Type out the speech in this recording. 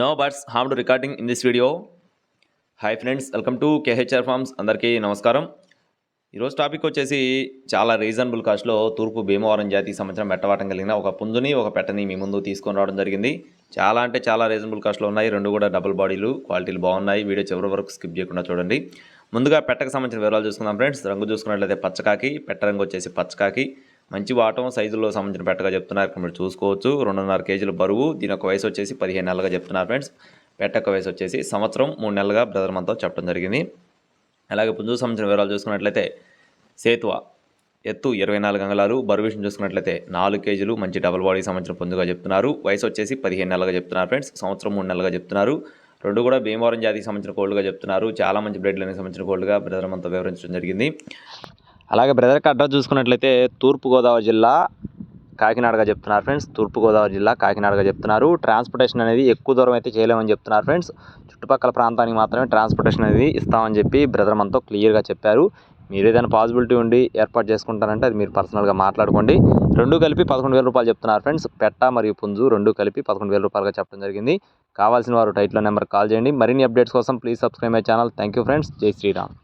No buts harm to recording in this video hi friends welcome to K H R farms అందరికీ నమస్కారం. ఈరోజు topic వచ్చేసి చాలా reasonable కాస్ట్లో తూర్పు భీమవరం జాతి సంవత్సరం పెట్టవాటం కలిగిన ఒక పుంజుని ఒక పెట్టని మీ ముందు తీసుకొని రావడం జరిగింది. చాలా అంటే చాలా రీజనబుల్ కాస్ట్లో ఉన్నాయి. రెండు కూడా డబుల్ బాడీలు క్వాలిటీలు బాగున్నాయి. వీడియో చివరి వరకు స్కిప్ చేయకుండా చూడండి. ముందుగా పెట్టకు సంబంధించిన వివరాలు చూసుకుందాం ఫ్రెండ్స్ రంగు చూసుకున్నట్లయితే పచ్చకాకి పెట్ట రంగు వచ్చేసి పచ్చకాకి మంచి వాటం సైజులో సంబంధించిన పెట్టగా చెప్తున్నారు. ఇక్కడ మీరు చూసుకోవచ్చు. రెండున్నర కేజీల బరువు. దీని యొక్క వయసు వచ్చేసి పదిహేను నెలలుగా చెప్తున్నారు ఫ్రెండ్స్. పెట్ట యొక్క వయసు వచ్చేసి సంవత్సరం మూడు నెలలుగా బ్రదర్ మనతో చెప్పడం జరిగింది. అలాగే పుంజుకు సంబంధించిన వివరాలు చూసుకున్నట్లయితే సేతువ ఎత్తు ఇరవై నాలుగు అంగళాలు. బరువు విషయం చూసుకున్నట్లయితే నాలుగు కేజీలు. మంచి డబల్ బాడీకి సంబంధించిన పుంజుగా చెప్తున్నారు. వయసు వచ్చేసి పదిహేను నెలలుగా చెప్తున్నారు ఫ్రెండ్స్. సంవత్సరం మూడు నెలలుగా చెప్తున్నారు. రెండు కూడా భీమవరం జాతికి సంబంధించిన కోల్డ్గా చెప్తున్నారు. చాలా మంచి బ్రెడ్లకు సంబంధించిన కోల్డ్గా బ్రదర్ మనతో వివరించడం జరిగింది. అలాగే బ్రదర్కి అడ్రస్ చూసుకున్నట్లయితే తూర్పుగోదావరి జిల్లా కాకినాడగా చెప్తున్నారు ఫ్రెండ్స్. తూర్పుగోదావరి జిల్లా కాకినాడగా చెప్తున్నారు. ట్రాన్స్పోర్టేషన్ అనేది ఎక్కువ దూరం అయితే చేయలేమని చెప్తున్నారు ఫ్రెండ్స్. చుట్టుపక్కల ప్రాంతానికి మాత్రమే ట్రాన్స్పోర్టేషన్ అనేది ఇస్తామని చెప్పి బ్రదర్ మనతో క్లియర్గా చెప్పారు. మీరు ఏదైనా పాసిబిలిటీ ఉండి ఏర్పాటు చేసుకుంటారంటే అది మీరు పర్సనల్గా మాట్లాడుకోండి. రెండు కలిపి పదకొండు వేల రూపాయలు చెప్తున్నారు ఫ్రెండ్స్. పెట్ట మరియు పుంజు రెండు కలిపి పదకొండు వేల రూపాయలుగా చెప్పడం జరిగింది. కావాల్సిన వారు టైట్లో నెంబర్ కాల్ చేయండి. మరిన్ని అప్డేట్స్ కోసం please subscribe my channel. Thank you friends. జై శ్రీరామ్.